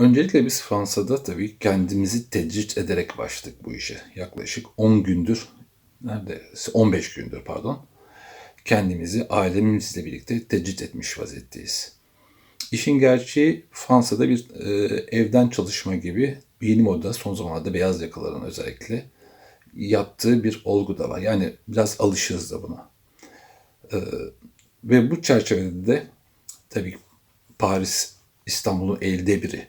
Öncelikle biz Fransa'da tabii kendimizi tecrit ederek başladık bu işe. Yaklaşık 10 gündür, neredeyse 15 gündür pardon, kendimizi ailemizle birlikte tecrit etmiş vaziyetteyiz. İşin gerçeği Fransa'da bir e, evden çalışma gibi yeni moda son zamanlarda beyaz yakaların özellikle yaptığı bir olgu da var. Yani biraz alışırız da buna. E, ve bu çerçevede de tabii Paris İstanbul'un elde biri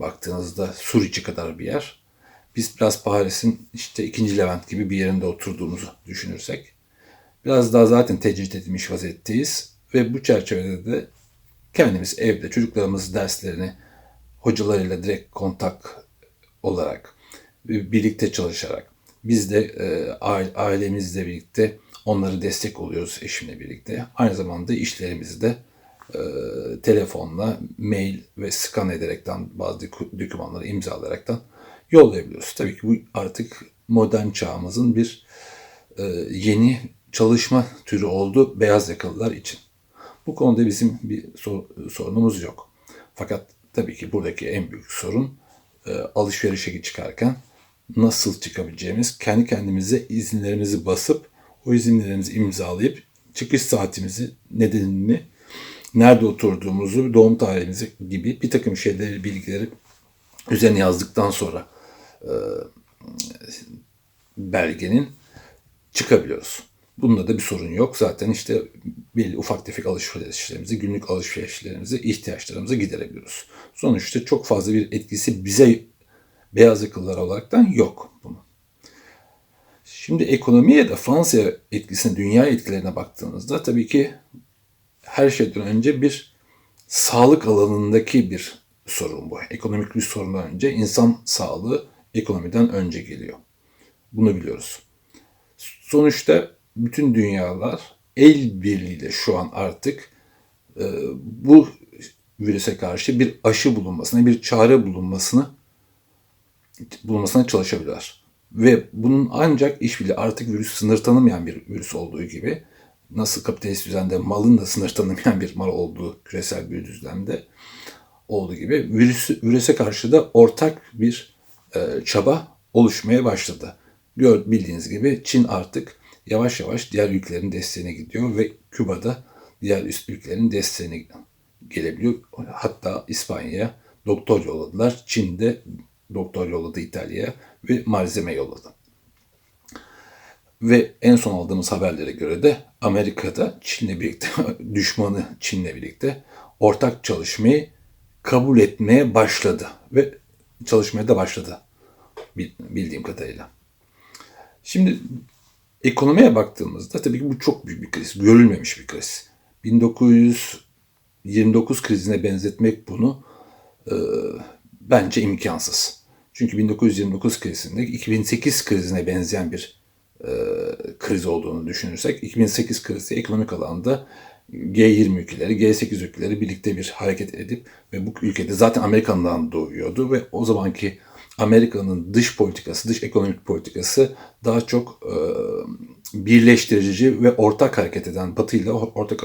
baktığınızda Suriçi kadar bir yer. Biz biraz Paris'in işte ikinci Levent gibi bir yerinde oturduğumuzu düşünürsek biraz daha zaten tecrit edilmiş vaziyetteyiz ve bu çerçevede de kendimiz evde çocuklarımız derslerini hocalarıyla direkt kontak olarak birlikte çalışarak biz de e, ailemizle birlikte onları destek oluyoruz eşimle birlikte. Aynı zamanda işlerimizi de e, telefonla, mail ve scan ederekten bazı dokümanları imzalayaraktan yollayabiliyoruz. Tabii ki bu artık modern çağımızın bir e, yeni çalışma türü oldu beyaz yakalılar için. Bu konuda bizim bir sorunumuz yok. Fakat tabii ki buradaki en büyük sorun e, alışverişe çıkarken nasıl çıkabileceğimiz, kendi kendimize izinlerimizi basıp o izinlerimizi imzalayıp çıkış saatimizi, nedenini, nerede oturduğumuzu, doğum tarihimizi gibi bir takım şeyleri, bilgileri üzerine yazdıktan sonra e, belgenin çıkabiliyoruz. Bunda da bir sorun yok. Zaten işte belli ufak tefek alışverişlerimizi, günlük alışverişlerimizi, ihtiyaçlarımızı giderebiliyoruz. Sonuçta çok fazla bir etkisi bize beyaz yakalılar olaraktan yok bunun. Şimdi ekonomiye de Fransa etkisine, dünya etkilerine baktığınızda tabii ki her şeyden önce bir sağlık alanındaki bir sorun bu. Ekonomik bir sorundan önce insan sağlığı ekonomiden önce geliyor. Bunu biliyoruz. Sonuçta bütün dünyalar el birliğiyle şu an artık e, bu virüse karşı bir aşı bulunmasına, bir çare bulunmasını bulunmasına çalışabilirler. Ve bunun ancak işbirliği artık virüs sınır tanımayan bir virüs olduğu gibi nasıl kapitalist düzende malın da sınır tanımayan bir mal olduğu küresel bir düzlemde olduğu gibi virüs, virüse karşı da ortak bir e, çaba oluşmaya başladı. Gör, bildiğiniz gibi Çin artık yavaş yavaş diğer ülkelerin desteğine gidiyor ve Küba'da diğer üst ülkelerin desteğine gelebiliyor. Hatta İspanya'ya doktor yolladılar. Çin'de doktor yolladı İtalya'ya ve malzeme yolladı. Ve en son aldığımız haberlere göre de Amerika'da Çin'le birlikte, düşmanı Çin'le birlikte ortak çalışmayı kabul etmeye başladı. Ve çalışmaya da başladı bildiğim kadarıyla. Şimdi ekonomiye baktığımızda tabii ki bu çok büyük bir kriz. Görülmemiş bir kriz. 1929 krizine benzetmek bunu e, bence imkansız. Çünkü 1929 krizinde 2008 krizine benzeyen bir e, kriz olduğunu düşünürsek 2008 krizi ekonomik alanda G20 ülkeleri, G8 ülkeleri birlikte bir hareket edip ve bu ülkede zaten Amerika'dan doğuyordu ve o zamanki Amerika'nın dış politikası, dış ekonomik politikası daha çok e, birleştirici ve ortak hareket eden, Batı ile ortak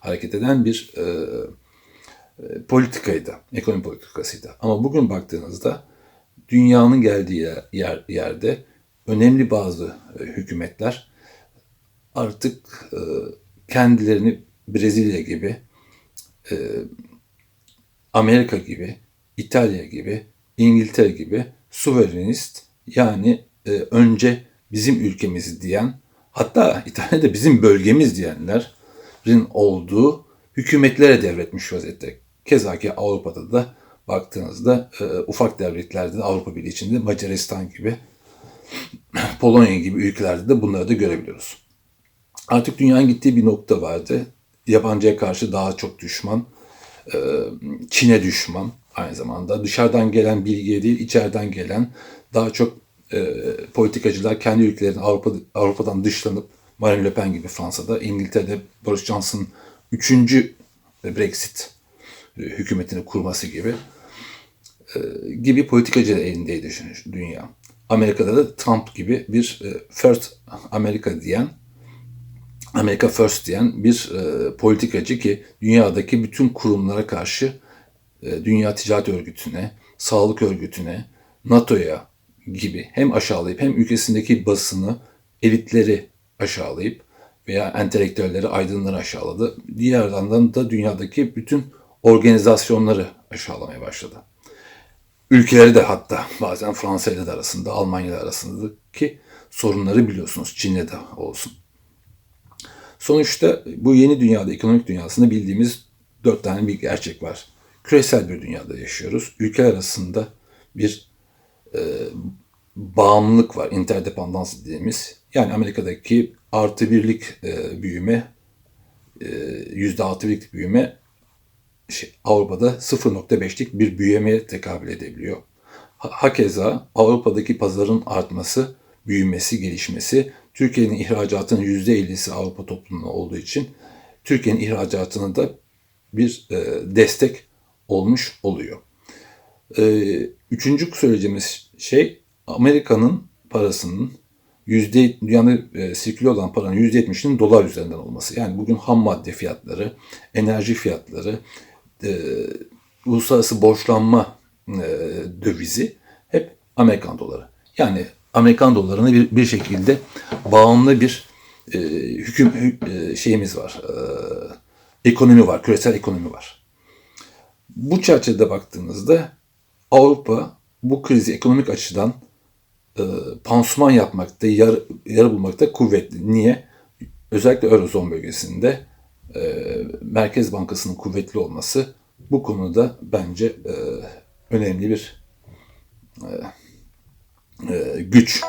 hareket eden bir e, politikaydı, ekonomi politikasıydı. Ama bugün baktığınızda dünyanın geldiği yer, yerde önemli bazı e, hükümetler artık e, kendilerini Brezilya gibi, e, Amerika gibi, İtalya gibi, İngiltere gibi suverenist yani önce bizim ülkemiz diyen hatta İtalya'da bizim bölgemiz diyenlerin olduğu hükümetlere devretmiş vaziyette. Keza ki Avrupa'da da baktığınızda ufak devletlerde de Avrupa Birliği içinde Macaristan gibi Polonya gibi ülkelerde de bunları da görebiliyoruz. Artık dünyanın gittiği bir nokta vardı. Yabancıya karşı daha çok düşman, Çin'e düşman aynı zamanda. Dışarıdan gelen bilgiye değil, içeriden gelen daha çok politikacılar kendi ülkelerini Avrupa, Avrupa'dan dışlanıp Marine Le Pen gibi Fransa'da, İngiltere'de Boris Johnson 3. Brexit hükümetini kurması gibi gibi politikacılar elindeydi dünya. Amerika'da da Trump gibi bir e, First America diyen, Amerika First diyen bir e, politikacı ki dünyadaki bütün kurumlara karşı e, Dünya Ticaret Örgütü'ne, Sağlık Örgütü'ne, NATO'ya gibi hem aşağılayıp hem ülkesindeki basını, elitleri aşağılayıp veya entelektüelleri, aydınları aşağıladı. Diğer yandan da dünyadaki bütün organizasyonları aşağılamaya başladı. Ülkeleri de hatta bazen Fransa ile de arasında, Almanya ile arasındaki sorunları biliyorsunuz. Çin'le de olsun. Sonuçta bu yeni dünyada, ekonomik dünyasında bildiğimiz dört tane bir gerçek var. Küresel bir dünyada yaşıyoruz. Ülkeler arasında bir e, bağımlılık var, interdependans dediğimiz. Yani Amerika'daki artı birlik e, büyüme, e, yüzde altı birlik büyüme Avrupa'da 0.5'lik bir büyümeye tekabül edebiliyor. Ha- Hakeza Avrupa'daki pazarın artması, büyümesi, gelişmesi, Türkiye'nin ihracatının %50'si Avrupa toplumuna olduğu için Türkiye'nin ihracatına da bir e, destek olmuş oluyor. E, üçüncü söyleyeceğimiz şey Amerika'nın parasının yüzde dünyada e, sirküle olan paranın yüzde yetmişinin dolar üzerinden olması. Yani bugün ham madde fiyatları, enerji fiyatları, e, uluslararası borçlanma e, dövizi hep Amerikan doları. Yani Amerikan dolarına bir, bir şekilde bağımlı bir e, hüküm hü- e, şeyimiz var. E, ekonomi var, küresel ekonomi var. Bu çerçevede baktığınızda Avrupa bu krizi ekonomik açıdan e, pansuman yapmakta, yar, yarı bulmakta kuvvetli. Niye? Özellikle Eurozon bölgesinde Merkez Bankası'nın kuvvetli olması bu konuda bence e, önemli bir e, e, güç.